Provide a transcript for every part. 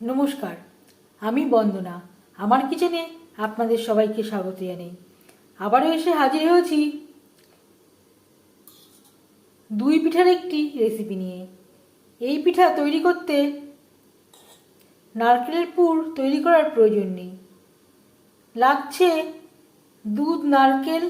নমস্কার, আমি বন্দনা। আমার কিচেনে আপনাদের সবাইকে স্বাগত জানাই। আবারও এসে হাজির হয়েছি দুই পিঠার একটি রেসিপি নিয়ে। এই পিঠা তৈরি করতে নারকেলের পুর তৈরি করার প্রয়োজন নেই। লাগছে দুধ, নারকেল,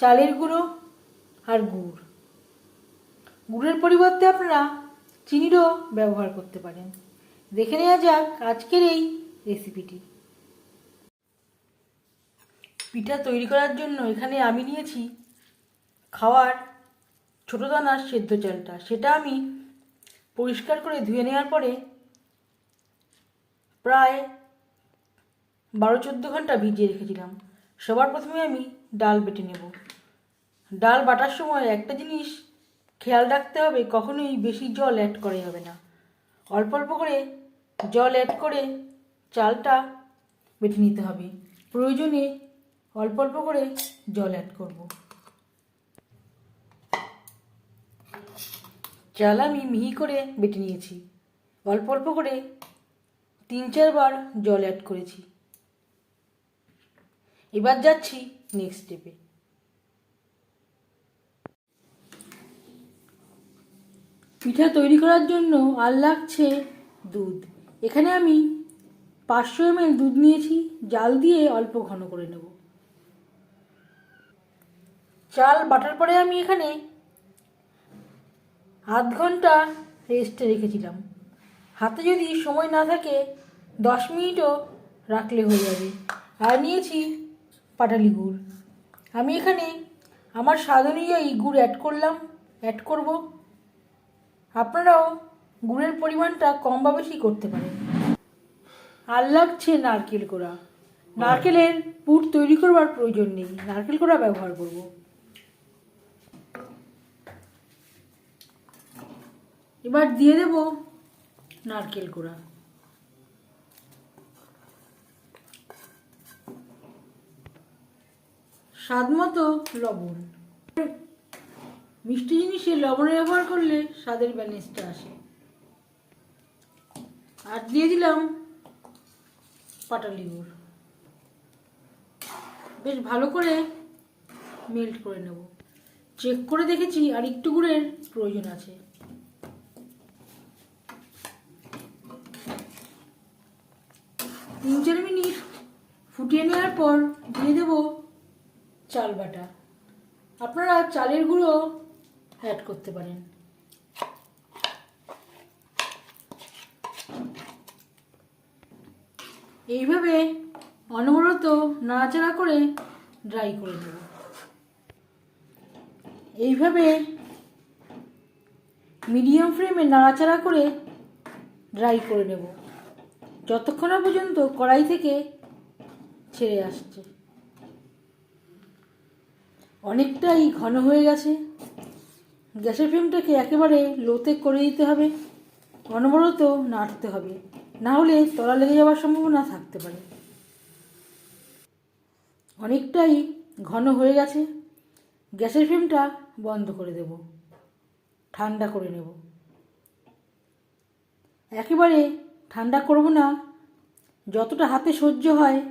চালের গুঁড়ো আর গুড়। গুড়ের পরিবর্তে আপনারা চিনিরও ব্যবহার করতে পারেন। দেখে নেওয়া যাক আজকের এই রেসিপিটি পিঠা তৈরি করার জন্য এখানে আমি নিয়েছি খাওয়ার ছোটো দানার সেদ্ধ চালটা। সেটা আমি পরিষ্কার করে ধুয়ে নেওয়ার পরে প্রায় বারো চোদ্দ ঘণ্টা ভিজিয়ে রেখেছিলাম। সবার প্রথমে আমি ডাল বেটে নেব। ডাল বাটার সময় একটা জিনিস খেয়াল রাখতে হবে, কখনোই বেশি জল অ্যাড করা যাবে না। অল্প অল্প করে জল অ্যাড করে চালটা বেটে নিতে হবে। প্রয়োজনে অল্প অল্প করে জল অ্যাড করব। চাল আমি মিহি করে বেটে নিয়েছি। অল্প অল্প করে তিন চারবার জল অ্যাড করেছি। এবার যাচ্ছি নেক্সট স্টেপে পিঠা তৈরি করার জন্য আর লাগছে দুধ। এখানে আমি পাঁচশো এমএল দুধ নিয়েছি, জাল দিয়ে অল্প ঘন করে নেব। চাল বাটার পরে আমি এখানে আধ ঘণ্টা রেস্টে রেখেছিলাম। হাতে যদি সময় না থাকে, দশ মিনিটও রাখলে হয়ে যাবে। আর নিয়েছি পাটালি গুড়। আমি এখানে আমার স্বাদ অনুযায়ী গুড় অ্যাড করলাম অ্যাড করব। আপনারাও গুড়ের পরিমাণটা কম বা বেশি করতে পারেন। আর লাগছে নারকেল কোড়া। নারকেলের পুর তৈরি করবার প্রয়োজন নেই। নারকেল কোড়া ব্যবহার করব। এবার দিয়ে দেব নারকেল কোড়া। স্বাদ মতো লবণ। মিষ্টি জিনিসে লবণ ব্যবহার করলে স্বাদের ব্যালেন্সটা আসে। আর দিয়ে দিলাম পাটালি গুড়। বেশ ভালো করে মেল্ট করে নেব। চেক করে দেখেছি আর একটু গুড়ের প্রয়োজন আছে। তিন চার মিনিট ফুটিয়ে নেওয়ার পর দিয়ে দেব চাল বাটা। আপনারা চালের গুঁড়ো অ্যাড করতে পারেন। এইভাবে অনবরত নাড়াচাড়া করে ড্রাই করে নেব এইভাবে মিডিয়াম ফ্লেমে নাড়াচাড়া করে ড্রাই করে নেব। যতক্ষণ পর্যন্ত কড়াই থেকে ছেড়ে আসছে। অনেকটাই ঘন হয়ে গেছে। গ্যাসের ফ্লেমটাকে একেবারে লোতে করে দিতে হবে। অনবরত নাড়তে হবে। না হলে তলা লেগে যাওয়ার সম্ভাবনা থাকতে পারে। অনেকটাই ঘন হয়ে গেছে। গ্যাসের ফ্লেমটা বন্ধ করে দেব। ঠান্ডা করে নেব। একেবারে ঠান্ডা করব না। যতটা হাতে সহ্য হয়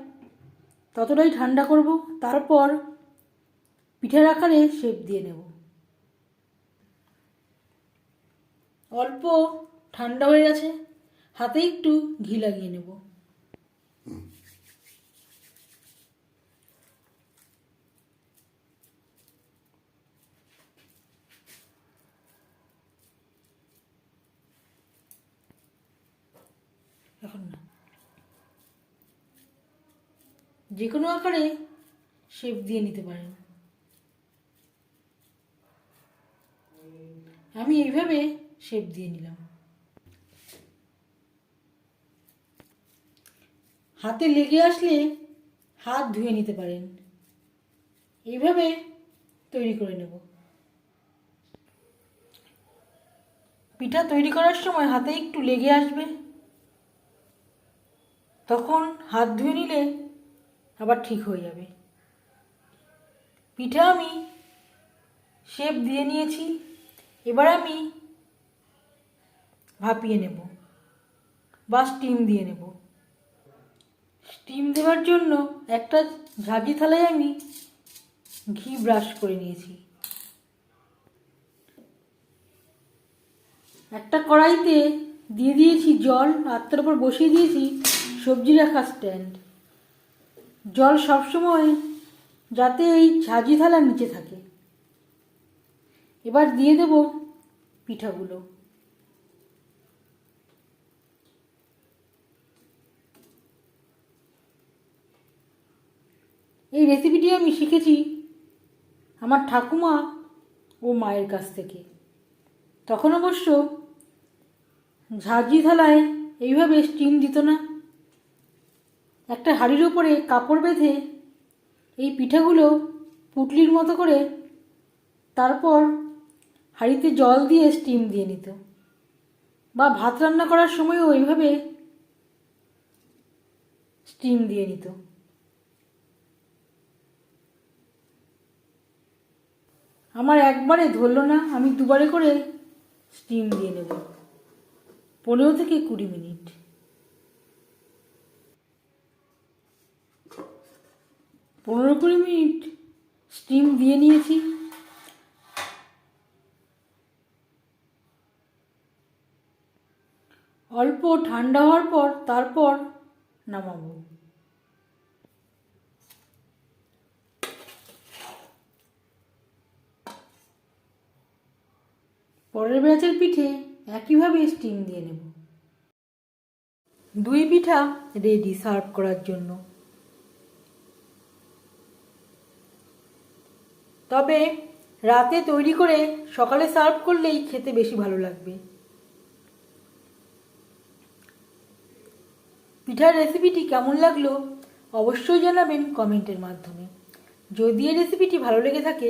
ততটাই ঠান্ডা করব। তারপর পিঠের আকারে শেপ দিয়ে নেব। অল্প ঠান্ডা হয়ে গেছে, হাতে একটু ঘি লাগিয়ে নেব। এখন না। যে কোনো আকারে শেপ দিয়ে নিতে পারেন। আমি এইভাবে শেপ দিয়ে নিলাম। হাতে লেগে আসলে হাত ধুয়ে নিতে পারেন। এইভাবে তৈরি করে নেব। পিঠা তৈরি করার সময় হাতে একটু লেগে আসবে। তখন হাত ধুয়ে নিলে আবার ঠিক হয়ে যাবে। পিঠা আমি শেপ দিয়ে নিয়েছি। এবার আমি ভাপিয়ে নেব বা স্টিম দিয়ে নেব। স্টিম দেওয়ার জন্য একটা ঝাঁঝি থালায় আমি ঘি ব্রাশ করে নিয়েছি। একটা কড়াইতে দিয়ে দিয়েছি জল, আর তার উপর বসিয়ে দিয়েছি সবজি রাখা স্ট্যান্ড জল সবসময় যাতে এই ঝাঁঝি থালার নিচে থাকে। এবার দিয়ে দেব পিঠাগুলো। এই রেসিপিটি আমি শিখেছি আমার ঠাকুমা ও মায়ের কাছ থেকে। তখন অবশ্য ঝাঁঝি থালায় এইভাবে স্টিম দিত না। একটা হাঁড়ির ওপরে কাপড় বেঁধে এই পিঠাগুলো পুটলির মতো করে তারপর হাঁড়িতে জল দিয়ে স্টিম দিয়ে নিত। বা ভাত রান্না করার সময়ও এইভাবে স্টিম দিয়ে নিত। আমার একবারে ধরলো না, আমি দুবারে করে স্টিম দিয়ে নেব। পনেরো থেকে কুড়ি মিনিট। পনেরো কুড়ি মিনিট স্টিম দিয়ে নিয়েছি। অল্প ঠান্ডা হওয়ার পর তারপর নামাবো। পরের ব্যাচের পিঠে একইভাবে স্টিম দিয়ে নেব। দুই পিঠা রেডি সার্ভ করার জন্য। তবে রাতে তৈরি করে সকালে সার্ভ করলেই খেতে বেশি ভালো লাগবে। পিঠার রেসিপিটি কেমন লাগল অবশ্যই জানাবেন কমেন্টের মাধ্যমে। যদি এই রেসিপিটি ভালো লেগে থাকে